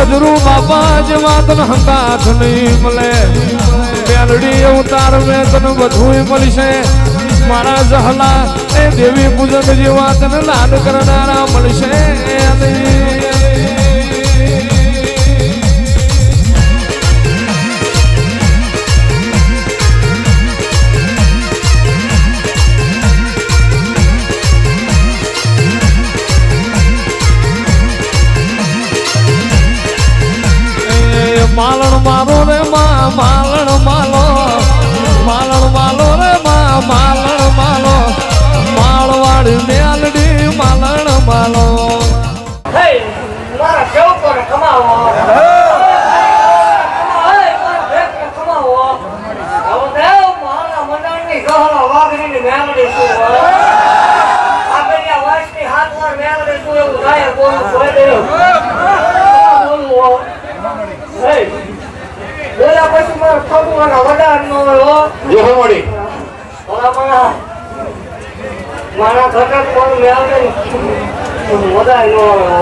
સજરુ બાપા જેવા તન હતા નહીં મળે. મેલડી અવતાર મેં તને બધું મળશે. મારા જહલા એ દેવી પૂજન જેવા તને લાડ કરનારા મળશે. નહીં. મારો રે માં માલણ માલો માલણ માલો રે માં માલણ માલો માળવાડી મેલડી માલણ માલો. મારા કેવું પડે કમાવો હે, મારા ભેગને કમાવો. હવે દેવ મારા મંડળની ગહરા વાઘરીની મેલડી શું હોય? આ બેયા વર્ષની હાથ વાર મેલડી શું એવું ગાયક બોલું હોય દેવ. બોલવું હોય. હે, બોલ્યા પછી મારા વડાર નો હો. ઘટક પણ મેળવે મોડા નો હો.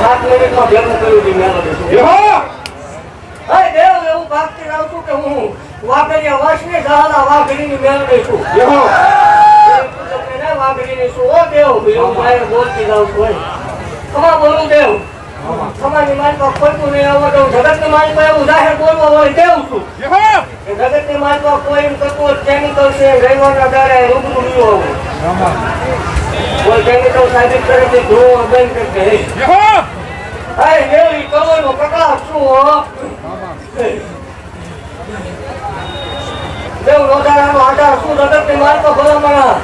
સાત મિનિટમાં ભેગું કર્યું હતી મેલડી અરે દેવ એવું ભાગતી રહું છું કે હું વાઘરિયા વર્ષની દહાડા વાઘરીની મેળવે છું. વાઘરીની છું ઓ દેવ એવું મારે બોલતી રહું છું. ખમા બોલું દેવ? ખમાની મારી પાસે ખોટું નહીં આવવા દઉં એવું જાહેર બોલવા હોય દેવ છું. એ જગતની મારી પાસે કોઈ એમ કરતું કેમિકલ છે રવિવારના દાડે રૂબરૂ આવું કોઈ કેમિકલ સાબિત કરે છે ધોવો બંધ કરી દે. અરે દેવ ઈ કવરનો પ્રકાશ શું હો? દેવ રોજાનાનો આધાર શું જગતની માર્ગ ભલામણા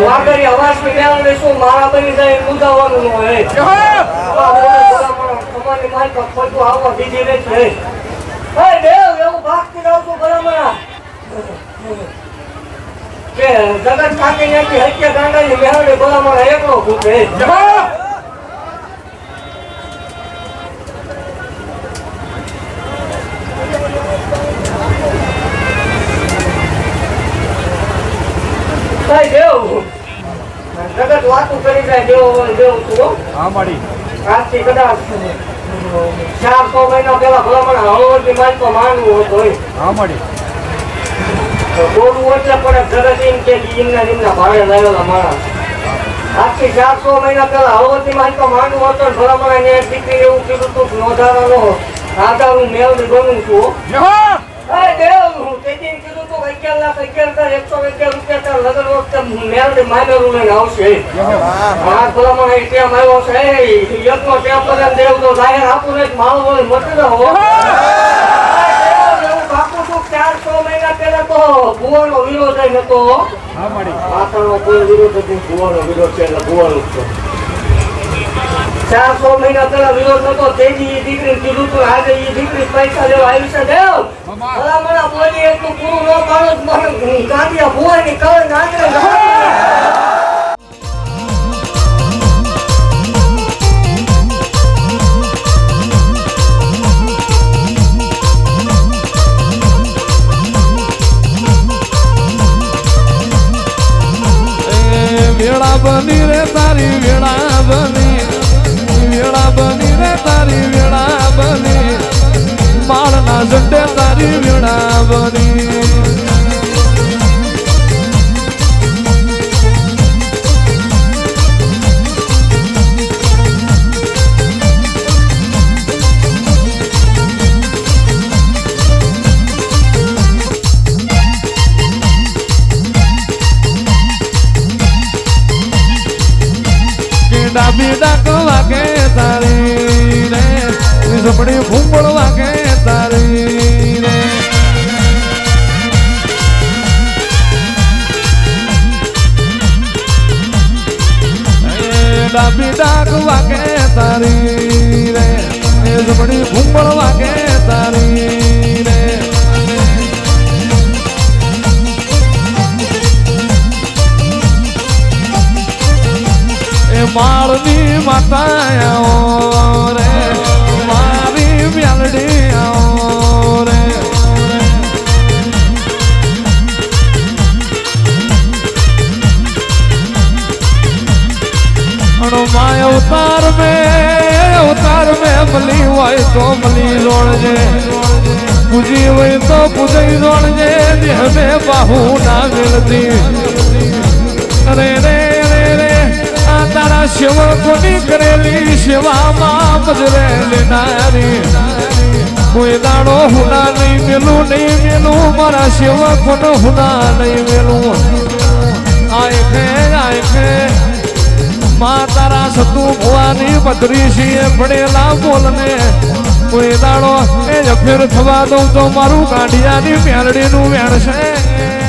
વાગરી અવાજની મેળવે શું મારા બની જાય મુદ્દાવાનું હોય. જગત વાતું કરી જાય જેવો દેવ તું હો. આજથી કદાચ સો મહિના પહેલા ભલામણ હળવદની માલિકો માનવું હતું હા તો બોલવું એટલે પણ જગત કે જીમના જીમના ભાડે લાવેલા માણસ. આજથી ચારસો મહિના પહેલા હળવદની માલિકો માનવું હતું ભલામણ એને એક દીકરી એવું કીધું તું નોંધાવાનો આધાર હું. મેળવી બનું છું દેવ હું કીધું અગિયાર લાખ અગિયાર હજાર એકસો અગિયાર રૂપિયા તાર લગન વખતે મેળવી માનેલું લઈને આવશે. આ ભલામણ ટેમ આવ્યો છે. એ ટેમ પર દેવ તો જાહેર આપું ને માળો વળી મટી રહો બાપુ તું ચારસો મહિના પહેલા તો ભુવાનો વિરોધ નતો પાછળનો કોઈ વિરોધ નથી ભુવાનો વિરોધ છે એટલે ભુવાનો જ ચારસો મહિના પહેલા વિરોધ નતો તેજી દીકરી કીધું તું આજે એ દીકરી પૈસા લેવા આવી છે દેવ ભલામણા બોલી એટલું પૂરું ન પાડો મને ગાંડિયા ભુવાની કળ નાખે વેળા બની રે તારી વેળા બની તારી વેળા બની. માળના ઝંડે તારી વેળા બની. તારી રે ઝપડી ફૂંબળ વાગે તારી. રે ડાબી ડાક વાગે તારી રે. એ ઝપડી ફૂંબળ વાગે અણો મે, અવતાર મે અવતાર હોય તો મળી જોડજે પૂજી હોય તો પૂજઈ રોણજે, દેહ મે બાહુ ના મિલતી અરે રે રે રે, આ તારા સેવકોની કરેલી સેવામાં બજરે લેનારી. કોઈ દાડો હુના નહીં મેલું નહીં મેલું, મારા સેવકોનો હુના નહીં મેલું. આય કે આય ખે મા તારા સતુ ભવાની પદરી છીએ પડેલા બોલને. કોઈ દાડો એ જફેર થવા દઉં તો મારું કાઢિયાની મેરડીનું વેણ છે.